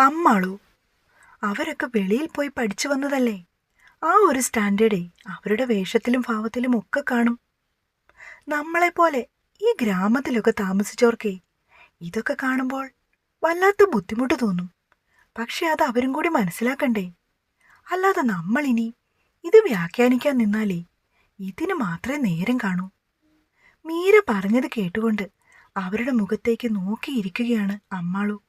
അമ്മാളു അവരൊക്കെ വെളിയിൽ പോയി പഠിച്ചു വന്നതല്ലേ? ആ ഒരു സ്റ്റാൻഡേർഡേ അവരുടെ വേഷത്തിലും ഭാവത്തിലും ഒക്കെ കാണും. നമ്മളെപ്പോലെ ഈ ഗ്രാമത്തിലൊക്കെ താമസിച്ചവർക്കേ ഇതൊക്കെ കാണുമ്പോൾ വല്ലാത്ത ബുദ്ധിമുട്ട് തോന്നും. പക്ഷെ അത് അവരും കൂടി മനസ്സിലാക്കണ്ടേ? അല്ലാതെ നമ്മളിനി ഇത് വ്യാഖ്യാനിക്കാൻ നിന്നാലേ ഇതിന് മാത്രമേ നേരം കാണൂ. മീര പറഞ്ഞത് കേട്ടുകൊണ്ട് അവരുടെ മുഖത്തേക്ക് നോക്കിയിരിക്കുകയാണ് അമ്മാളു.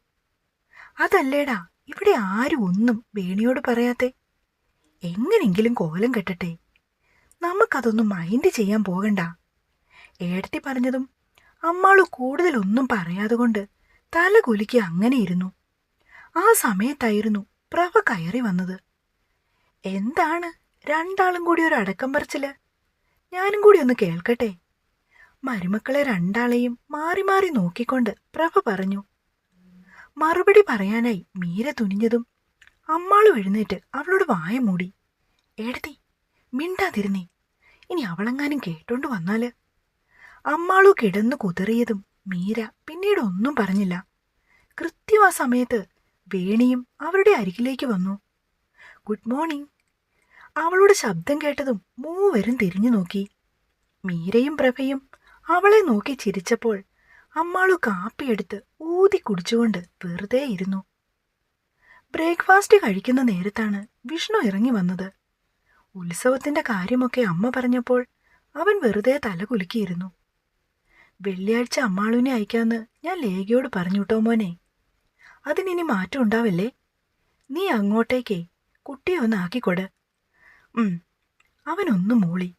അതല്ലേടാ ഇവിടെ ആരും ഒന്നും വേണിയോട് പറയാത്തെ. എങ്ങനെങ്കിലും കോലം കെട്ടട്ടെ. നമുക്കതൊന്നും മൈൻഡ് ചെയ്യാൻ പോകണ്ട. ഏടത്തി പറഞ്ഞതും അമ്മാളു കൂടുതലൊന്നും പറയാതെ കൊണ്ട് തല കുലുക്കി അങ്ങനെ ഇരുന്നു. ആ സമയത്തായിരുന്നു പ്രഭ കയറി വന്നത്. എന്താണ്? രണ്ടാളും കൂടി ഒരു അടക്കം പറിച്ചിൽ ഞാനും കൂടി ഒന്ന് കേൾക്കട്ടെ. മരുമക്കളെ രണ്ടാളെയും മാറി മാറി നോക്കിക്കൊണ്ട് പ്രഭ പറഞ്ഞു. മറുപടി പറയാനായി മീര തുനിഞ്ഞതും അമ്മാളും എഴുന്നേറ്റ് അവളോട് വായ മൂടി. എഴുതി മിണ്ടാതിരുന്നേ. ഇനി അവളെങ്ങാനും കേട്ടോണ്ട് വന്നാൽ? അമ്മാളു കിടന്നു കുതിറിയതും മീര പിന്നീട് ഒന്നും പറഞ്ഞില്ല. കൃത്യം ആ സമയത്ത് വേണിയും അവരുടെ അരികിലേക്ക് വന്നു. Good morning. അവളുടെ ശബ്ദം കേട്ടതും മൂവരും തിരിഞ്ഞു നോക്കി. മീരയും പ്രഭയും അവളെ നോക്കി ചിരിച്ചപ്പോൾ അമ്മാളു കാപ്പിയെടുത്ത് ഊതി കുടിച്ചുകൊണ്ട് വെറുതെ ഇരുന്നു. ബ്രേക്ക്ഫാസ്റ്റ് കഴിക്കുന്ന നേരത്താണ് വിഷ്ണു ഇറങ്ങി വന്നത്. ഉത്സവത്തിന്റെ കാര്യമൊക്കെ അമ്മ പറഞ്ഞപ്പോൾ അവൻ വെറുതെ തലകുലുക്കിയിരുന്നു വെള്ളിയാഴ്ച അമ്മാളുവിനെ അയക്കാന്ന് ഞാൻ ലേഖയോട് പറഞ്ഞുട്ടോ മോനെ. അതിനിനി മാറ്റം ഉണ്ടാവല്ലേ? നീ അങ്ങോട്ടേക്കേ കുട്ടിയെ ഒന്ന് ആക്കിക്കൊട്. അവനൊന്നു മൂളി.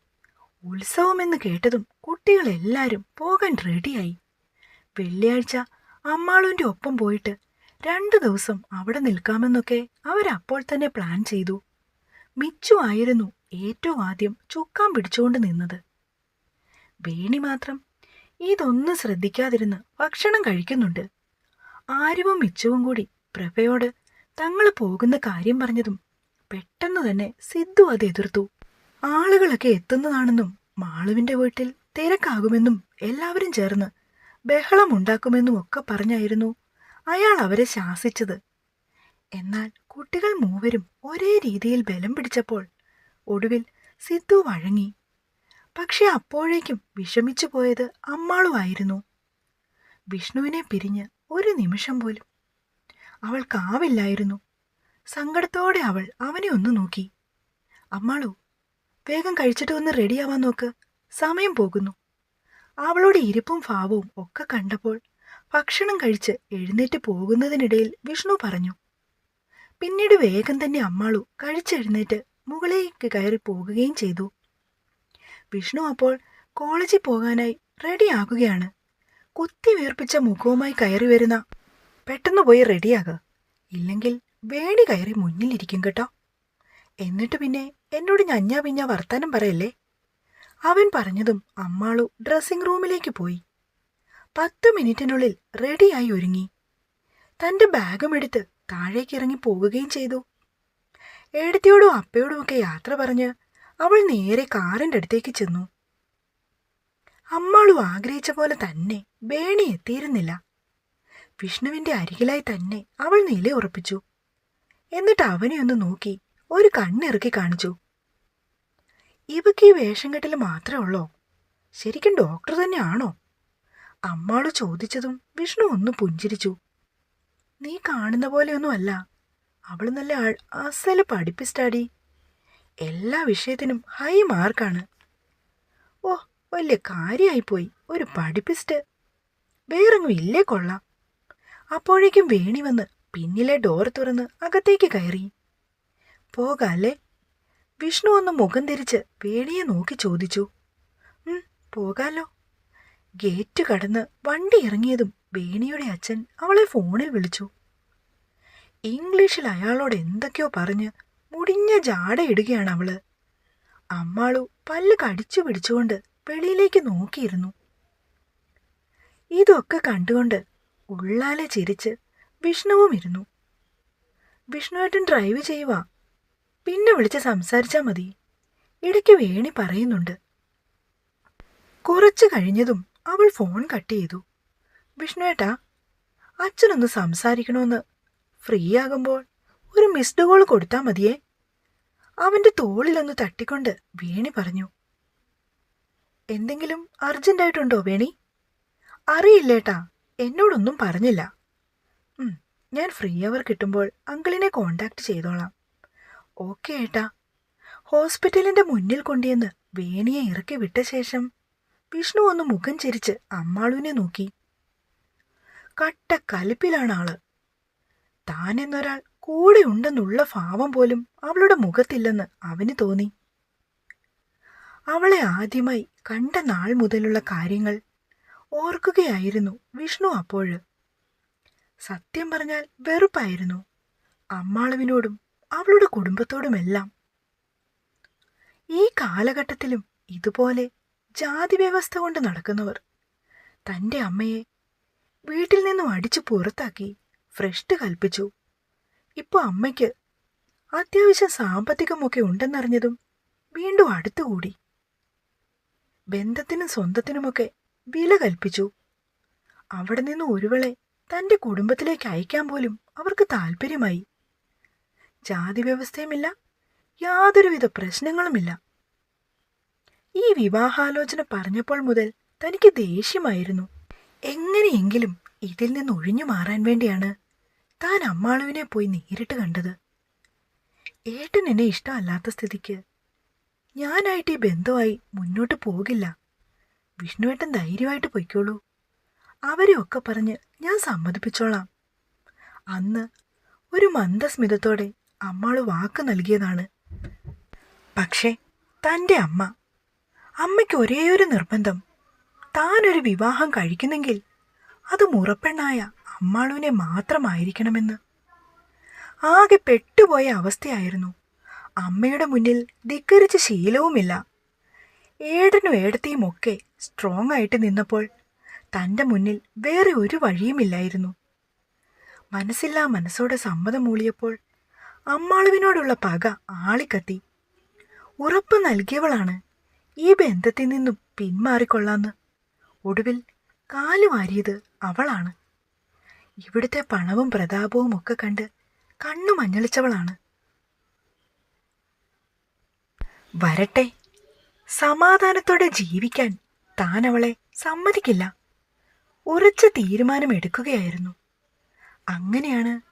ഉത്സവമെന്ന് കേട്ടതും കുട്ടികളെല്ലാരും പോകാൻ റെഡിയായി. വെള്ളിയാഴ്ച അമ്മാളുവിന്റെ ഒപ്പം പോയിട്ട് രണ്ടു ദിവസം അവിടെ നിൽക്കാമെന്നൊക്കെ അവരപ്പോൾ തന്നെ പ്ലാൻ ചെയ്തു. മിച്ചു ആയിരുന്നു ഏറ്റവും ആദ്യം ചുക്കാൻ പിടിച്ചുകൊണ്ട് നിന്നത്. വേണി മാത്രം ഇതൊന്നും ശ്രദ്ധിക്കാതിരുന്ന് ഭക്ഷണം കഴിക്കുന്നുണ്ട്. ആരുവും മിച്ചവും കൂടി പ്രഭയോട് തങ്ങൾ പോകുന്ന കാര്യം പറഞ്ഞതും പെട്ടെന്ന് തന്നെ സിദ്ധു അത് എതിർത്തു. ആളുകളൊക്കെ എത്തുന്നതാണെന്നും മാളുവിന്റെ വീട്ടിൽ തിരക്കാകുമെന്നും എല്ലാവരും ചേർന്ന് ബഹളമുണ്ടാക്കുമെന്നും ഒക്കെ പറഞ്ഞായിരുന്നു അയാൾ അവരെ ശാസിച്ചത്. എന്നാൽ കുട്ടികൾ മൂവരും ഒരേ രീതിയിൽ ബലം പിടിച്ചപ്പോൾ ഒടുവിൽ സിദ്ധു വഴങ്ങി. പക്ഷെ അപ്പോഴേക്കും വിഷമിച്ചു പോയത് അമ്മാളുമായിരുന്നു വിഷ്ണുവിനെ പിരിഞ്ഞ് ഒരു നിമിഷം പോലും അവൾ അവൾക്കാവില്ലായിരുന്നു സങ്കടത്തോടെ അവൾ അവനെ ഒന്ന് നോക്കി. അമ്മാളു വേഗം കഴിച്ചിട്ട് ഒന്ന് റെഡിയാവാൻ നോക്ക്. സമയം പോകുന്നു. അവളുടെ ഇരിപ്പും ഭാവവും ഒക്കെ കണ്ടപ്പോൾ ഭക്ഷണം കഴിച്ച് എഴുന്നേറ്റ് പോകുന്നതിനിടയിൽ വിഷ്ണു പറഞ്ഞു പിന്നീട് വേഗം തന്നെ അമ്മാളു കഴിച്ചെഴുന്നേറ്റ് മുകളിലേക്ക് കയറി പോകുകയും ചെയ്തു. വിഷ്ണു അപ്പോൾ കോളേജിൽ പോകാനായി റെഡിയാകുകയാണ് കുത്തി വീർപ്പിച്ച മുഖവുമായി കയറി വരുന്ന പെട്ടെന്ന് പോയി റെഡിയാകുക ഇല്ലെങ്കിൽ വേണി കയറി മുന്നിലിരിക്കും കേട്ടോ. എന്നിട്ട് പിന്നെ എന്നോട് ഞഞ്ഞാ പിഞ്ഞ വർത്താനം പറയല്ലേ? അവൻ പറഞ്ഞതും അമ്മാളു ഡ്രസ്സിംഗ് റൂമിലേക്ക് പോയി. പത്തു മിനിറ്റിനുള്ളിൽ റെഡിയായി ഒരുങ്ങി. തന്റെ ബാഗും എടുത്ത് താഴേക്ക് ഇറങ്ങി പോവുകയും ചെയ്തു. ഏടത്തിയോടും അപ്പയോടുമൊക്കെ യാത്ര പറഞ്ഞ് അവൾ നേരെ കാറിന്റെ അടുത്തേക്ക് ചെന്നു. അമ്മാളു ആഗ്രഹിച്ച പോലെ തന്നെ വേണി എത്തിയിരുന്നില്ല. വിഷ്ണുവിന്റെ അരികിലായി തന്നെ അവൾ നില ഉറപ്പിച്ചു എന്നിട്ട് അവനെ ഒന്ന് നോക്കി ഒരു കണ്ണിറുക്കി കാണിച്ചു. ഇവക്ക് ഈ വേഷം കെട്ടൽ മാത്രമേ ഉള്ളോ? ശരിക്കും ഡോക്ടർ തന്നെയാണോ? അമ്മാൾ ചോദിച്ചതും വിഷ്ണു ഒന്ന് പുഞ്ചിരിച്ചു. നീ കാണുന്ന പോലെയൊന്നുമല്ല. അവൾ നല്ല അസൽ പഠിപ്പിസ്റ്റാടി. എല്ലാ വിഷയത്തിനും ഹൈ മാർക്കാണ് ഓ വലിയ കാര്യമായിപ്പോയി ഒരു പഠിപ്പിസ്റ്റ്. വേറെങ്ങും ഇല്ലേ കൊള്ളാം. അപ്പോഴേക്കും വേണി വന്ന് പിന്നിലെ ഡോർ തുറന്ന് അകത്തേക്ക് കയറി. പോകാല്ലേ? വിഷ്ണു ഒന്ന് മുഖം തിരിച്ച് വേണിയെ നോക്കി ചോദിച്ചു. പോകാലോ. ഗേറ്റ് കടന്ന് വണ്ടി ഇറങ്ങിയതും വേണിയുടെ അച്ഛൻ അവളെ ഫോണിൽ വിളിച്ചു. ഇംഗ്ലീഷിൽ അയാളോട് എന്തൊക്കെയോ പറഞ്ഞ് മുടിഞ്ഞ ജാടയിടുകയാണ് അവൾ. അമ്മാളു പല്ല് കടിച്ചു പിടിച്ചുകൊണ്ട് വെളിയിലേക്ക് നോക്കിയിരുന്നു. ഇതൊക്കെ കണ്ടുകൊണ്ട് ഉള്ളാലെ ചിരിച്ച് വിഷ്ണുവും ഇരുന്നു. വിഷ്ണുവേട്ടൻ ഡ്രൈവ് ചെയ്യുവാ. പിന്നെ വിളിച്ച് സംസാരിച്ചാൽ മതി. ഇടയ്ക്ക് വേണി പറയുന്നുണ്ട്. കുറച്ചു കഴിഞ്ഞതും അവൾ ഫോൺ കട്ട് ചെയ്തു. വിഷ്ണുവേട്ടാ അച്ഛനൊന്ന് സംസാരിക്കണമെന്ന് ഫ്രീ ആകുമ്പോൾ ഒരു മിസ്ഡ് കോൾ കൊടുത്താൽ മതിയേ. അവന്റെ തോളിലൊന്ന് തട്ടിക്കൊണ്ട് വേണി പറഞ്ഞു. എന്തെങ്കിലും അർജന്റായിട്ടുണ്ടോ വേണി? അറിയില്ലേട്ടാ എന്നോടൊന്നും പറഞ്ഞില്ല. ഞാൻ ഫ്രീ അവർ കിട്ടുമ്പോൾ അങ്കിളിനെ കോണ്ടാക്ട് ചെയ്തോളാം. ഓക്കെ ഏട്ടാ. ഹോസ്പിറ്റലിന്റെ മുന്നിൽ കൊണ്ടുവന്ന് വേണിയെ ഇറക്കി വിട്ട ശേഷം വിഷ്ണു ഒന്ന് മുഖം ചിരിച്ച് അമ്മാളുവിനെ നോക്കി. കട്ട കലിപ്പിലാണ് ആൾ. താൻ എന്നൊരാൾ കൂടെ ഉണ്ടെന്നുള്ള ഭാവം പോലും അവളുടെ മുഖത്തില്ലെന്ന് അവന് തോന്നി. അവളെ ആദ്യമായി കണ്ട നാൾ മുതലുള്ള കാര്യങ്ങൾ ഓർക്കുകയായിരുന്നു വിഷ്ണു അപ്പോഴ്. സത്യം പറഞ്ഞാൽ വെറുപ്പായിരുന്നു. അമ്മാളുവിനോടും അവളുടെ കുടുംബത്തോടുമെല്ലാം. ഈ കാലഘട്ടത്തിലും ഇതുപോലെ ജാതി വ്യവസ്ഥ കൊണ്ട് നടക്കുന്നവർ തന്റെ അമ്മയെ വീട്ടിൽ നിന്നും അടിച്ചു പുറത്താക്കി ഫ്രഷ്ട് കൽപ്പിച്ചു. ഇപ്പൊ അമ്മയ്ക്ക് അത്യാവശ്യം സാമ്പത്തികമൊക്കെ ഉണ്ടെന്നറിഞ്ഞതും വീണ്ടും അടുത്തുകൂടി. ബന്ധത്തിനും സ്വന്തത്തിനുമൊക്കെ വില കൽപ്പിച്ചു. അവിടെ നിന്ന് ഒരുവളെ തന്റെ കുടുംബത്തിലേക്ക് അയക്കാൻ പോലും അവർക്ക് താല്പര്യമായി ജാതി വ്യവസ്ഥയുമില്ല യാതൊരുവിധ പ്രശ്നങ്ങളുമില്ല. ഈ വിവാഹാലോചന പറഞ്ഞപ്പോൾ മുതൽ തനിക്ക് ദേഷ്യമായിരുന്നു. എങ്ങനെയെങ്കിലും ഇതിൽ നിന്ന് ഒഴിഞ്ഞു മാറാൻ വേണ്ടിയാണ് താൻ അമ്മാളുവിനെ പോയി നേരിട്ട് കണ്ടത്. ഏട്ടൻ എന്നെ ഇഷ്ടമല്ലാത്ത സ്ഥിതിക്ക് ഞാനായിട്ട് ഈ ബന്ധമായി മുന്നോട്ട് പോകില്ല. വിഷ്ണുവേട്ടൻ ധൈര്യമായിട്ട് പൊയ്ക്കോളൂ. അവരെയൊക്കെ പറഞ്ഞ് ഞാൻ സമ്മതിപ്പിച്ചോളാം. അന്ന് ഒരു മന്ദസ്മിതത്തോടെ അമ്മാൾ വാക്ക് നൽകിയതാണ്. പക്ഷേ തന്റെ അമ്മ അമ്മയ്ക്ക് ഒരേയൊരു നിർബന്ധം. താനൊരു വിവാഹം കഴിക്കുന്നെങ്കിൽ അത് മുറപ്പെണ്ണായ അമ്മാളുവിനെ മാത്രമായിരിക്കണമെന്ന്. ആകെ പെട്ടുപോയ അവസ്ഥയായിരുന്നു. അമ്മയുടെ മുന്നിൽ ധിക്കരിച്ച ശീലവുമില്ല. ഏടനും ഏടത്തെയും ഒക്കെ സ്ട്രോങ് ആയിട്ട് നിന്നപ്പോൾ തന്റെ മുന്നിൽ വേറെ ഒരു വഴിയുമില്ലായിരുന്നു. മനസ്സില്ലാ മനസ്സോടെ സമ്മതം മൂളിയപ്പോൾ അമ്മാളുവിനോടുള്ള പക ആളിക്കത്തി. ഉറപ്പ് നൽകിയവളാണ് ഈ ബന്ധത്തിൽ നിന്നും പിന്മാറിക്കൊള്ളാന്ന്. ഒടുവിൽ കാലു വാരിയത് അവളാണ്. ഇവിടുത്തെ പണവും പ്രതാപവും ഒക്കെ കണ്ട് കണ്ണു മഞ്ഞളിച്ചവളാണ്. വരട്ടെ. സമാധാനത്തോടെ ജീവിക്കാൻ താൻ അവളെ സമ്മതിക്കില്ല. ഉറച്ച തീരുമാനം എടുക്കുകയായിരുന്നു. അങ്ങനെയാണ്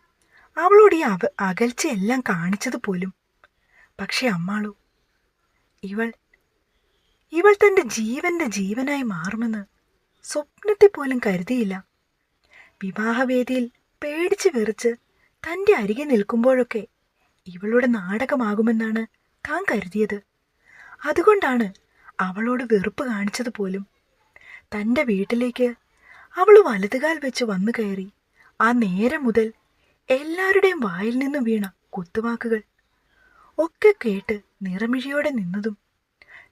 അവളോട് ഈ അവ അകൽച്ചയെല്ലാം കാണിച്ചത് പോലും. പക്ഷെ അമ്മാളു ഇവൾ ഇവൾ തന്റെ ജീവന്റെ ജീവനായി മാറുമെന്ന് സ്വപ്നത്തെ പോലും കരുതിയില്ല. വിവാഹവേദിയിൽ പേടിച്ച് വെറിച്ച് തന്റെ അരികെ നിൽക്കുമ്പോഴൊക്കെ ഇവളുടെ നാടകമാകുമെന്നാണ് താൻ കരുതിയത്. അതുകൊണ്ടാണ് അവളോട് വെറുപ്പ് കാണിച്ചത് പോലും. തന്റെ വീട്ടിലേക്ക് അവൾ വലതുകാൽ വെച്ച് വന്നു കയറി ആ നേരം മുതൽ എല്ലാവരുടെയും വായിൽ നിന്നും വീണ കുത്തുവാക്കുകൾ ഒക്കെ കേട്ട് നിറമിഴിയോടെ നിന്നതും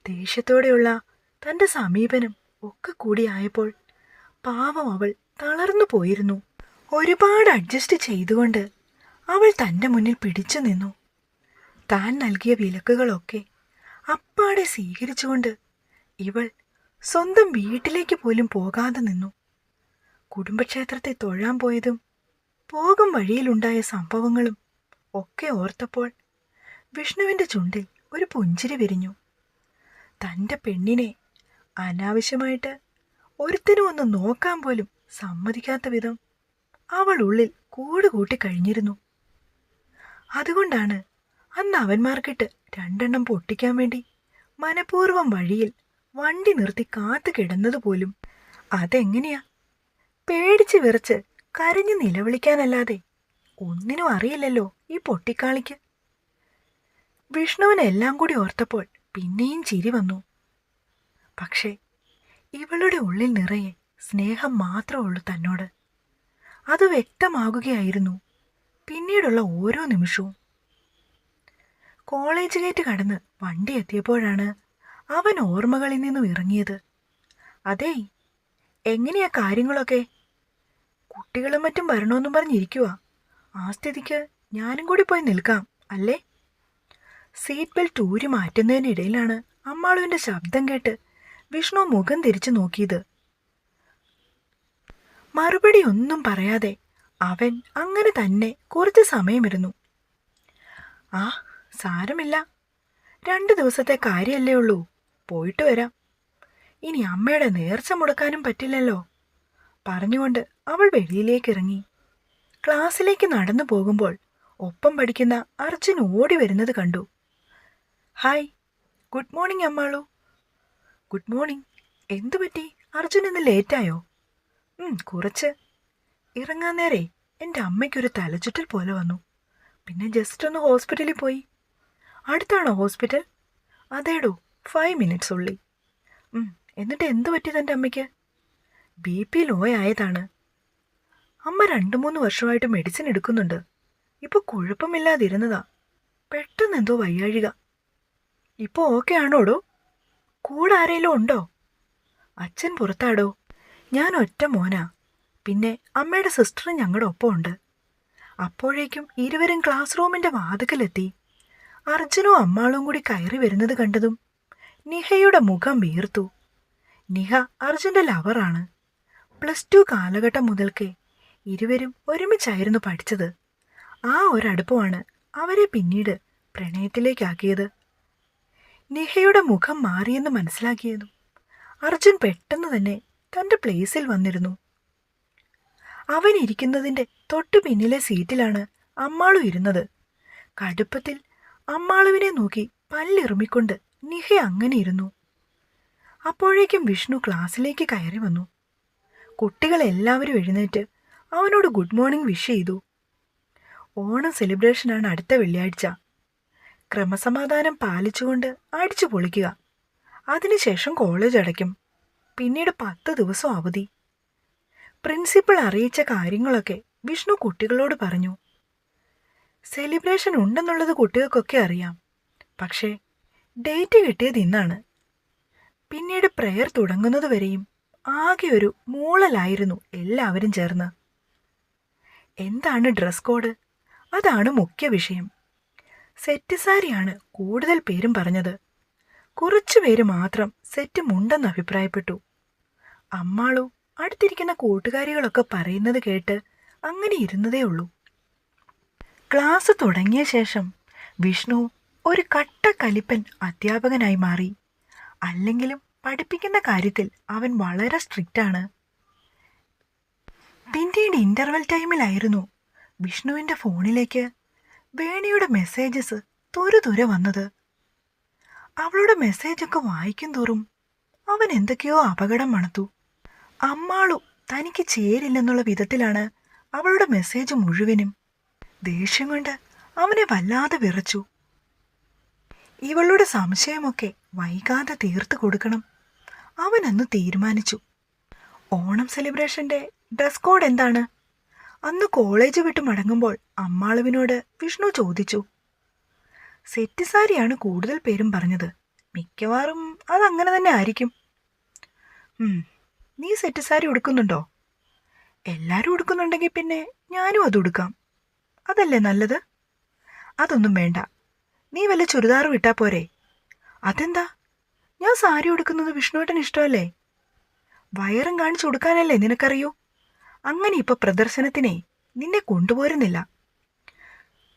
ദേഷ്യത്തോടെയുള്ള തന്റെ സമീപനം ഒക്കെ കൂടിയായപ്പോൾ പാവം അവൾ തളർന്നു പോയിരുന്നു. ഒരുപാട് അഡ്ജസ്റ്റ് ചെയ്തുകൊണ്ട് അവൾ തന്റെ മുന്നിൽ പിടിച്ചു നിന്നു. താൻ നൽകിയ വിലക്കുകളൊക്കെ അപ്പാടെ സ്വീകരിച്ചുകൊണ്ട് ഇവൾ സ്വന്തം വീട്ടിലേക്ക് പോലും പോകാതെ നിന്നു. കുടുംബക്ഷേത്രത്തെ തൊഴാൻ പോയതും പോകും വഴിയിലുണ്ടായ സംഭവങ്ങളും ഒക്കെ ഓർത്തപ്പോൾ വിഷ്ണുവിന്റെ ചുണ്ടിൽ ഒരു പുഞ്ചിരി വിരിഞ്ഞു. തന്റെ പെണ്ണിനെ അനാവശ്യമായിട്ട് ഒരുത്തിനും ഒന്ന് നോക്കാൻ പോലും സമ്മതിക്കാത്ത വിധം അവൾ ഉള്ളിൽ കൂട് കഴിഞ്ഞിരുന്നു. അതുകൊണ്ടാണ് അന്ന് അവന്മാർക്കിട്ട് രണ്ടെണ്ണം പൊട്ടിക്കാൻ വേണ്ടി മനഃപൂർവം വഴിയിൽ വണ്ടി നിർത്തി കാത്തു കിടന്നതുപോലും അതെങ്ങനെയാ? പേടിച്ച് വിറച്ച് കരഞ്ഞു നിലവിളിക്കാനല്ലാതെ ഒന്നിനും അറിയില്ലല്ലോ ഈ പൊട്ടിക്കാളിക്ക്. വിഷ്ണുവിന് എല്ലാം കൂടി ഓർത്തപ്പോൾ പിന്നെയും ചിരി വന്നു. പക്ഷേ ഇവളുടെ ഉള്ളിൽ നിറയെ സ്നേഹം മാത്രമേ ഉള്ളൂ തന്നോട്. അത് വ്യക്തമാകുകയായിരുന്നു പിന്നീടുള്ള ഓരോ നിമിഷവും. കോളേജ് ഗേറ്റ് കടന്ന് വണ്ടി എത്തിയപ്പോഴാണ് അവൻ ഓർമ്മകളിൽ നിന്നും ഇറങ്ങിയത്. അതേ എങ്ങനെയാ കാര്യങ്ങളൊക്കെ? കുട്ടികളും മറ്റും വരണമെന്നും പറഞ്ഞിരിക്കുക ആ സ്ഥിതിക്ക് ഞാനും കൂടി പോയി നിൽക്കാം അല്ലേ? സീറ്റ് ബെൽറ്റ് ഊരി മാറ്റുന്നതിനിടയിലാണ് അമ്മാളുവിന്റെ ശബ്ദം കേട്ട് വിഷ്ണു മുഖം തിരിച്ചു നോക്കിയത്. മറുപടി ഒന്നും പറയാതെ അവൻ അങ്ങനെ തന്നെ കുറച്ച് സമയമിരുന്നു. ആ സാരമില്ല. രണ്ട് ദിവസത്തെ കാര്യമല്ലേ ഉള്ളൂ. പോയിട്ട് വരാം. ഇനി അമ്മയുടെ നേർച്ച മുടക്കാനും പറ്റില്ലല്ലോ. പറഞ്ഞുകൊണ്ട് അവൾ വെളിയിലേക്ക് ഇറങ്ങി ക്ലാസ്സിലേക്ക് നടന്നു പോകുമ്പോൾ ഒപ്പം പഠിക്കുന്ന അർജുൻ ഓടി വരുന്നത് കണ്ടു. Hi good morning Ammalu. Good morning. എന്തു പറ്റി? അർജുൻ ഇന്ന് ലേറ്റായോ? കുറച്ച്. ഇറങ്ങാൻ നേരെ എന്റെ അമ്മയ്ക്കൊരു തലചുറ്റൽ പോലെ വന്നു. പിന്നെ ജസ്റ്റ് ഒന്ന് ഹോസ്പിറ്റലിൽ പോയി. അടുത്താണോ ഹോസ്പിറ്റൽ? അതേടോ ഫൈവ് മിനിറ്റ്സ് ഉള്ളി. എന്നിട്ട് എന്ത് പറ്റി തന്റെ അമ്മയ്ക്ക്? ബി പി ലോ ആയതാണ്. അമ്മ രണ്ട് മൂന്ന് വർഷമായിട്ട് മെഡിസിൻ എടുക്കുന്നുണ്ട്. ഇപ്പോൾ കുഴപ്പമില്ലാതിരുന്നതാ. പെട്ടെന്ന് എന്തോ വയ്യാഴിക. ഇപ്പോൾ ഓക്കെ ആണോടോ? കൂടെ ആരേലും ഉണ്ടോ? അച്ഛൻ പുറത്താടോ? ഞാൻ ഒറ്റ മോനാ. പിന്നെ അമ്മയുടെ സിസ്റ്ററും ഞങ്ങളുടെ ഒപ്പം ഉണ്ട്. അപ്പോഴേക്കും ഇരുവരും ക്ലാസ് റൂമിന്റെ വാതുക്കലെത്തി. അർജുനും അമ്മാളും കൂടി കയറി വരുന്നത് കണ്ടതും നിഹയുടെ മുഖം വീർത്തു. നിഹ അർജുന്റെ ലവറാണ് പ്ലസ് ടു കാലഘട്ടം മുതൽക്കേ ഇരുവരും ഒരുമിച്ചായിരുന്നു പഠിച്ചത്. ആ ഒരടുപ്പമാണ് അവരെ പിന്നീട് പ്രണയത്തിലേക്കാക്കിയത്. നിഹയുടെ മുഖം മാറിയെന്ന് മനസ്സിലാക്കിയതും അർജുൻ പെട്ടെന്ന് തന്നെ തന്റെ പ്ലേസിൽ വന്നിരുന്നു. അവൻ ഇരിക്കുന്നതിന്റെ തൊട്ടു പിന്നിലെ സീറ്റിലാണ് അമ്മാളു ഇരുന്നത്. കടുപ്പത്തിൽ അമ്മാളുവിനെ നോക്കി പല്ലിറുമിക്കൊണ്ട് നിഹ അങ്ങനെ ഇരുന്നു. അപ്പോഴേക്കും വിഷ്ണു ക്ലാസ്സിലേക്ക് കയറി വന്നു. കുട്ടികളെല്ലാവരും എഴുന്നേറ്റ് അവനോട് ഗുഡ് മോർണിംഗ് വിഷ് ചെയ്തു. ഓണം സെലിബ്രേഷനാണ് അടുത്ത വെള്ളിയാഴ്ച. ക്രമസമാധാനം പാലിച്ചുകൊണ്ട് അടിച്ചു പൊളിക്കുക. അതിനുശേഷം കോളേജ് അടയ്ക്കും. പിന്നീട് പത്ത് ദിവസം അവധി. പ്രിൻസിപ്പൾ അറിയിച്ച കാര്യങ്ങളൊക്കെ വിഷ്ണു കുട്ടികളോട് പറഞ്ഞു. സെലിബ്രേഷൻ ഉണ്ടെന്നുള്ളത് കുട്ടികൾക്കൊക്കെ അറിയാം. പക്ഷേ ഡേറ്റ് കിട്ടിയത് ഇന്നാണ്. പിന്നീട് പ്രെയർ തുടങ്ങുന്നതുവരെയും ആകെ ഒരു മൂളലായിരുന്നു എല്ലാവരും ചേർന്ന്. എന്താണ് ഡ്രസ് കോഡ്? അതാണ് മുഖ്യ വിഷയം. സെറ്റ് സാരിയാണ് കൂടുതൽ പേരും പറഞ്ഞത്. കുറച്ചു പേര് മാത്രം സെറ്റ് മുണ്ടെന്ന് അഭിപ്രായപ്പെട്ടു. അമ്മാളു അടുത്തിരിക്കുന്ന കൂട്ടുകാരികളൊക്കെ പറയുന്നത് കേട്ട് അങ്ങനെ ഇരുന്നതേ ഉള്ളൂ. ക്ലാസ് തുടങ്ങിയ ശേഷം വിഷ്ണു ഒരു കട്ട കലിപ്പൻ അധ്യാപകനായി മാറി. അല്ലെങ്കിലും പഠിപ്പിക്കുന്ന കാര്യത്തിൽ അവൻ വളരെ സ്ട്രിക്റ്റ് ആണ്. പിന്നീട് ഇന്റർവെൽ ടൈമിലായിരുന്നു വിഷ്ണുവിന്റെ ഫോണിലേക്ക് വേണിയുടെ മെസ്സേജസ് തുരുതുരെ വന്നത്. അവളുടെ മെസ്സേജൊക്കെ വായിക്കും തോറും അവൻ എന്തൊക്കെയോ അപകടം മണത്തു. അമ്മാളു തനിക്ക് ചേരില്ലെന്നുള്ള വിധത്തിലാണ് അവളുടെ മെസ്സേജ് മുഴുവനും. ദേഷ്യം കൊണ്ട് അവനെ വല്ലാതെ വിറച്ചു. ഇവളുടെ സംശയമൊക്കെ വൈകാതെ തീർത്തു കൊടുക്കണം. അവൻ അന്ന് തീരുമാനിച്ചു. ഓണം സെലിബ്രേഷന്റെ ഡ്രസ് കോഡ് എന്താണ്? അന്ന് കോളേജ് വിട്ട് മടങ്ങുമ്പോൾ അമ്മാളുവിനോട് വിഷ്ണു ചോദിച്ചു. സെറ്റ് സാരിയാണ് കൂടുതൽ പേരും പറഞ്ഞത്. മിക്കവാറും അതങ്ങനെ തന്നെ ആയിരിക്കും. നീ സെറ്റ് സാരി ഉടുക്കുന്നുണ്ടോ? എല്ലാരും ഉടുക്കുന്നുണ്ടെങ്കിൽ പിന്നെ ഞാനും അത് ഉടുക്കാം. അതല്ലേ നല്ലത്? അതൊന്നും വേണ്ട. നീ വല്ല ചുരിദാറും ഇട്ടാ പോരെ? അതെന്താ? ഞാൻ സാരി ഉടുക്കുന്നത് വിഷ്ണുവേട്ടൻ ഇഷ്ടമല്ലേ? വയറും കാണിച്ചു കൊടുക്കാനല്ലേ നിനക്കറിയൂ? അങ്ങനെ ഇപ്പൊ പ്രദർശനത്തിനെ നിന്നെ കൊണ്ടുപോരുന്നില്ല.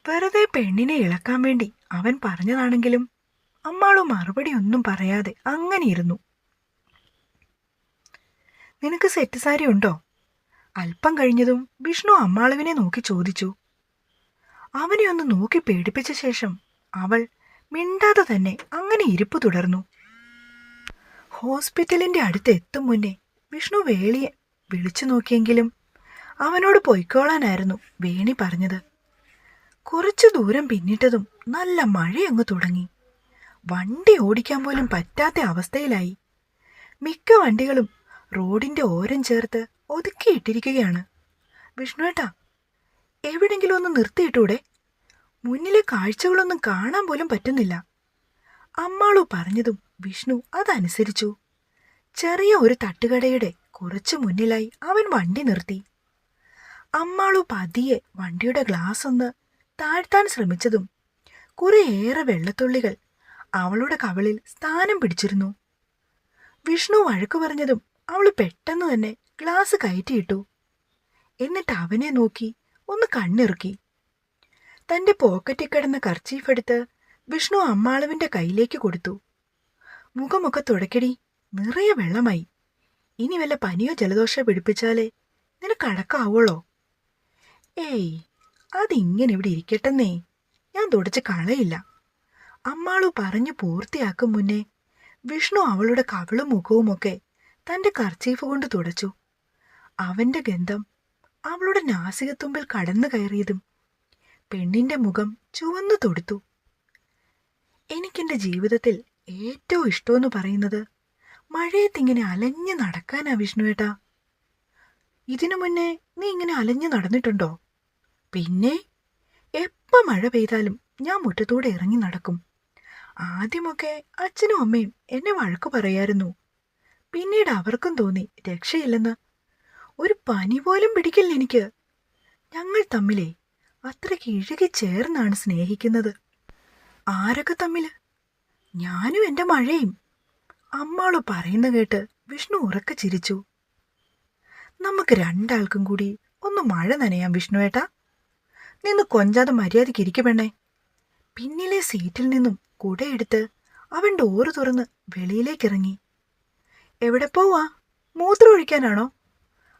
വെറുതെ പെണ്ണിനെ ഇളക്കാൻ വേണ്ടി അവൻ പറഞ്ഞതാണെങ്കിലും അമ്മാളും മറുപടി ഒന്നും പറയാതെ അങ്ങനെ ഇരുന്നു. നിനക്ക് സെറ്റ് സാരി ഉണ്ടോ? അല്പം കഴിഞ്ഞതും വിഷ്ണു അമ്മാളുവിനെ നോക്കി ചോദിച്ചു. അവനെ ഒന്ന് നോക്കി പേടിപ്പിച്ച ശേഷം അവൾ മിണ്ടാതെ തന്നെ അങ്ങനെ ഇരിപ്പ് തുടർന്നു. ഹോസ്പിറ്റലിന്റെ അടുത്ത് എത്തും മുന്നേ വിഷ്ണു വേളിയെ വിളിച്ചു നോക്കിയെങ്കിലും അവനോട് പൊയ്ക്കോളാനായിരുന്നു വേണി പറഞ്ഞത്. കുറച്ചു ദൂരം പിന്നിട്ടതും നല്ല മഴയങ്ങ് തുടങ്ങി. വണ്ടി ഓടിക്കാൻ പോലും പറ്റാത്ത അവസ്ഥയിലായി. മിക്ക വണ്ടികളും റോഡിന്റെ ഓരം ചേർത്ത് ഒതുക്കിയിട്ടിരിക്കുകയാണ്. വിഷ്ണുവേട്ടാ എവിടെങ്കിലും ഒന്ന് നിർത്തിയിട്ടൂടെ? മുന്നിലെ കാഴ്ചകളൊന്നും കാണാൻ പോലും പറ്റുന്നില്ല. അമ്മാളു പറഞ്ഞതും വിഷ്ണു അതനുസരിച്ചു. ചെറിയ ഒരു തട്ടുകടയുടെ കുറച്ചു മുന്നിലായി അവൻ വണ്ടി നിർത്തി. അമ്മാളു പതിയെ വണ്ടിയുടെ ഗ്ലാസ് ഒന്ന് താഴ്ത്താൻ ശ്രമിച്ചതും കുറേയേറെ വെള്ളത്തുള്ളികൾ അവളുടെ കവളിൽ സ്ഥാനം പിടിച്ചിരുന്നു. വിഷ്ണു വഴക്കു പറഞ്ഞതും അവൾ പെട്ടെന്ന് തന്നെ ഗ്ലാസ് കയറ്റിയിട്ടു. എന്നിട്ട് അവനെ നോക്കി ഒന്ന് കണ്ണിറുക്കി. തന്റെ പോക്കറ്റിൽ കിടന്ന കർച്ചീഫ് എടുത്ത് വിഷ്ണു അമ്മാളുവിന്റെ കയ്യിലേക്ക് കൊടുത്തു. മുഖമൊക്കെ തുടക്കടി നിറയെ വെള്ളമായി. ഇനി വല്ല പനിയോ ജലദോഷമോ പിടിപ്പിച്ചാലേ നിനക്ക് അടക്കാവുള്ളോ ഏയ് അതിങ്ങനെ ഇവിടെ ഇരിക്കട്ടെന്നേ. ഞാൻ തുടച്ച് കളയില്ല. അമ്മാളു പറഞ്ഞു പൂർത്തിയാക്കും മുന്നേ വിഷ്ണു അവളുടെ കവിളും മുഖവുമൊക്കെ തന്റെ കർച്ചീഫ് കൊണ്ട് തുടച്ചു. അവന്റെ ഗന്ധം അവളുടെ നാസികത്തുമ്പിൽ കടന്നു കയറിയതും പെണ്ണിന്റെ മുഖം ചുവന്നു തൊടുത്തു. എനിക്കെന്റെ ജീവിതത്തിൽ ഏറ്റവും ഇഷ്ടമെന്ന് പറയുന്നത് മഴയത്തിങ്ങനെ അലഞ്ഞു നടക്കാനാ വിഷ്ണുവേട്ടാ. ഇതിനു മുന്നേ നീ ഇങ്ങനെ അലഞ്ഞു നടന്നിട്ടുണ്ടോ? പിന്നെ എപ്പ മഴ പെയ്താലും ഞാൻ മുറ്റത്തൂടെ ഇറങ്ങി നടക്കും. ആദ്യമൊക്കെ അച്ഛനും അമ്മയും എന്നെ വഴക്കു പറയായിരുന്നു. പിന്നീട് അവർക്കും തോന്നി രക്ഷയില്ലെന്ന്. ഒരു പനി പോലും പിടിക്കില്ല എനിക്ക്. ഞങ്ങൾ തമ്മിലേ അത്രയ്ക്ക് ഇഴുകി ചേർന്നാണ് സ്നേഹിക്കുന്നത്. ആരൊക്കെ തമ്മിൽ? ഞാനും എന്റെ മഴയും. അമ്മാൾ പറയുന്ന കേട്ട് വിഷ്ണു ഉറക്കെ ചിരിച്ചു. നമുക്ക് രണ്ടാൾക്കും കൂടി ഒന്ന് മഴ നനയാം വിഷ്ണു ഏട്ടാ നിന്ന് കൊഞ്ചാതെ മര്യാദയ്ക്ക് ഇരിക്കപ്പെണ്ണേ പിന്നിലെ സീറ്റിൽ നിന്നും കുടയെടുത്ത് അവൻ ഡോറ് തുറന്ന് വെളിയിലേക്കിറങ്ങി. എവിടെ പോവാ? മൂത്രം ഒഴിക്കാനാണോ?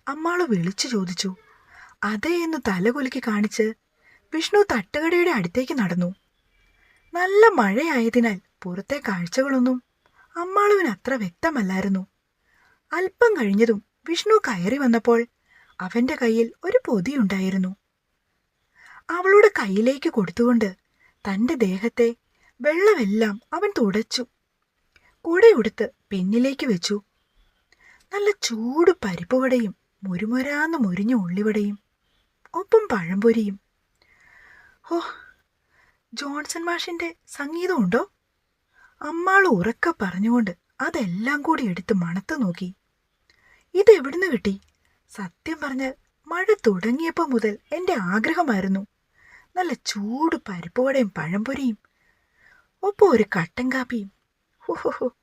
അമ്മാൾ വിളിച്ചു ചോദിച്ചു. അതേ എന്ന് തലകുലുക്കി കാണിച്ച് വിഷ്ണു തട്ടുകടയുടെ അടുത്തേക്ക് നടന്നു. നല്ല മഴയായതിനാൽ പുറത്തെ കാഴ്ചകളൊന്നും അമ്മാളുവിന് അത്ര വ്യക്തമല്ലായിരുന്നു. അല്പം കഴിഞ്ഞതും വിഷ്ണു കയറി വന്നപ്പോൾ അവന്റെ കയ്യിൽ ഒരു പൊതിയുണ്ടായിരുന്നു അവളുടെ കയ്യിലേക്ക് കൊടുത്തുകൊണ്ട് തന്റെ ദേഹത്തെ വെള്ളമെല്ലാം അവൻ തുടച്ചു. കുടയുടുത്ത് പിന്നിലേക്ക് വെച്ചു. നല്ല ചൂട് പരിപ്പുവടയും മുരുമുരാന്ന് മുരിഞ്ഞ ഉള്ളിവടയും ഒപ്പം പഴംപൊരിയും ഓ ജോൺസൺ മാഷിന്റെ സംഗീതമുണ്ടോ? അമ്മാൾ ഉറക്ക പറഞ്ഞുകൊണ്ട് അതെല്ലാം കൂടി എടുത്ത് മണത്ത് നോക്കി. ഇതെവിടുന്ന് കിട്ടി? സത്യം പറഞ്ഞാൽ മഴ തുടങ്ങിയപ്പോൾ മുതൽ എന്റെ ആഗ്രഹമായിരുന്നു. നല്ല ചൂട് പരിപ്പുവടയും പഴംപൊരിയും ഒപ്പം ഒരു കട്ടൻ കാപ്പിയും. ഓഹോ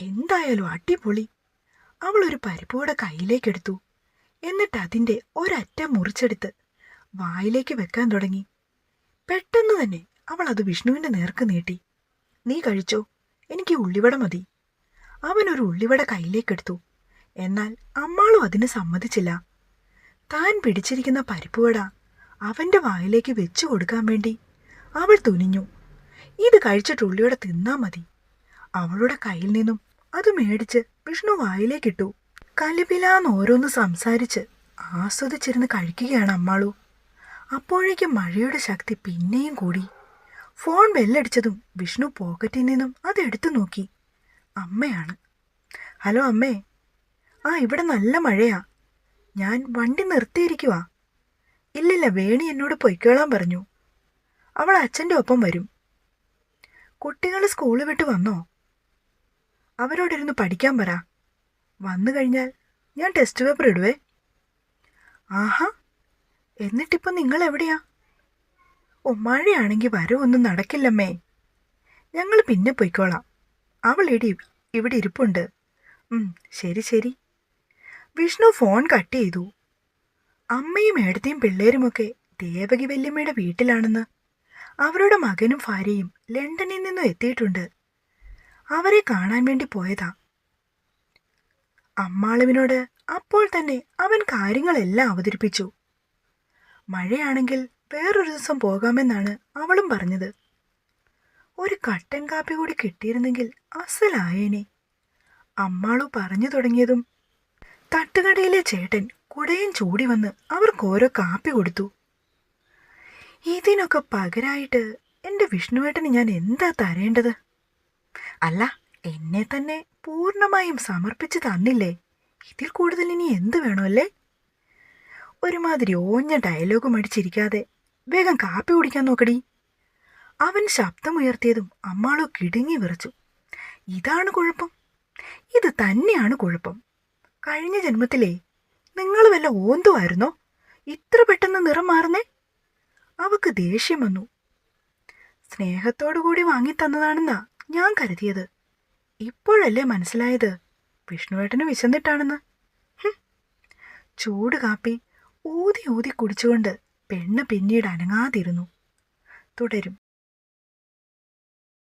എന്തായാലും അടിപൊളി. അവൾ ഒരു പരിപ്പുവട കയ്യിലേക്കെടുത്തു എന്നിട്ട് അതിന്റെ ഒരറ്റം മുറിച്ചെടുത്ത് വായിലേക്ക് വെക്കാൻ തുടങ്ങി. പെട്ടെന്ന് തന്നെ അവൾ അത് വിഷ്ണുവിന്റെ നേർക്ക് നീട്ടി. നീ കഴിച്ചോ? എനിക്ക് ഉള്ളിവട മതി. അവൻ ഒരു ഉള്ളിവട കയ്യിലേക്കെടുത്തു. എന്നാൽ അമ്മാളും അതിന് സമ്മതിച്ചില്ല. താൻ പിടിച്ചിരിക്കുന്ന പരിപ്പുവട അവന്റെ വായിലേക്ക് വെച്ചു കൊടുക്കാൻ വേണ്ടി അവൾ തുനിഞ്ഞു. ഇത് കഴിച്ചിട്ട് ഉള്ളിവട തിന്നാ മതി. അവളുടെ കയ്യിൽ നിന്നും അത് മേടിച്ച് വിഷ്ണു വായിലേക്കിട്ടു. കലിപിലാന്ന് ഓരോന്ന് സംസാരിച്ച് ആസ്വദിച്ചിരുന്ന് കഴിക്കുകയാണ് അമ്മാളു. അപ്പോഴേക്കും മഴയുടെ ശക്തി പിന്നെയും കൂടി. ഫോൺ ബെല്ലടിച്ചതും വിഷ്ണു പോക്കറ്റിൽ നിന്നും അത് എടുത്തു നോക്കി. അമ്മയാണ്. ഹലോ അമ്മേ. ആ ഇവിടെ നല്ല മഴയാ. ഞാൻ വണ്ടി നിർത്തിയിരിക്കുവാ. ഇല്ലില്ല വേണി എന്നോട് പൊയ്ക്കോളാൻ പറഞ്ഞു. അവൾ അച്ഛന്റെ ഒപ്പം വരും. കുട്ടികൾ സ്കൂൾ വിട്ട് വന്നോ? അവരോടിരുന്ന് പഠിക്കാൻ പറ. വന്നു കഴിഞ്ഞാൽ ഞാൻ ടെസ്റ്റ് പേപ്പർ ഇടുവേ. ആഹാ എന്നിട്ടിപ്പോൾ നിങ്ങൾ എവിടെയാ ഒമ്മാഴയാണെങ്കിൽ മഴയാണെങ്കിൽ വരവൊന്നും നടക്കില്ലമ്മേ. ഞങ്ങൾ പിന്നെ പൊയ്ക്കോളാം. അവൾ ഇടി ഇവിടെ ഇരിപ്പുണ്ട്. ശരി ശരി. വിഷ്ണു ഫോൺ കട്ട് ചെയ്തു. അമ്മയും ഏടത്തെയും പിള്ളേരുമൊക്കെ ദേവകി വല്യമ്മയുടെ വീട്ടിലാണെന്ന്. അവരുടെ മകനും ഭാര്യയും ലണ്ടനിൽ നിന്നും എത്തിയിട്ടുണ്ട്. അവരെ കാണാൻ വേണ്ടി പോയതാ. അമ്മാളവിനോട് അപ്പോൾ തന്നെ അവൻ കാര്യങ്ങളെല്ലാം അവതരിപ്പിച്ചു. മഴയാണെങ്കിൽ വേറൊരു ദിവസം പോകാമെന്നാണ് അവളും പറഞ്ഞത്. ഒരു കട്ടൻ കാപ്പി കൂടി കിട്ടിയിരുന്നെങ്കിൽ അസലായേനെ. അമ്മാളു പറഞ്ഞു തുടങ്ങിയതും തട്ടുകടയിലെ ചേട്ടൻ കുടയും ചൂടി വന്ന് അവർക്ക് ഓരോ കാപ്പി കൊടുത്തു. ഇതിനൊക്കെ പകരായിട്ട് എന്റെ വിഷ്ണുവേട്ടന് ഞാൻ എന്താ തരേണ്ടത്? അല്ല എന്നെ തന്നെ പൂർണമായും സമർപ്പിച്ച് തന്നില്ലേ? ഇതിൽ കൂടുതൽ ഇനി എന്ത് വേണമല്ലേ? ഒരുമാതിരി ഓഞ്ഞ ഡയലോഗും അടിച്ചിരിക്കാതെ വേഗം കാപ്പി കുടിക്കാൻ നോക്കടി. അവൻ ശബ്ദമുയർത്തിയതും അമ്മാളോ കിടുങ്ങി വിറച്ചു. ഇതാണ് കുഴപ്പം. ഇത് തന്നെയാണ് കുഴപ്പം. കഴിഞ്ഞ ജന്മത്തിലേ നിങ്ങൾ വല്ല ഓന്തുമായിരുന്നോ ഇത്ര പെട്ടെന്ന് നിറം മാറുന്നേ? അവക്ക് ദേഷ്യം വന്നു. സ്നേഹത്തോടുകൂടി വാങ്ങിത്തന്നതാണെന്നാ ഞാൻ കരുതിയത്. ഇപ്പോഴല്ലേ മനസ്സിലായത് വിഷ്ണുവേട്ടന് വിശന്നിട്ടാണെന്ന്. ചൂട് കാപ്പി ഊതി ഊതി കുടിച്ചുകൊണ്ട് പെണ്ണ് പിന്നീട് അനങ്ങാതിരുന്നു. തുടരും.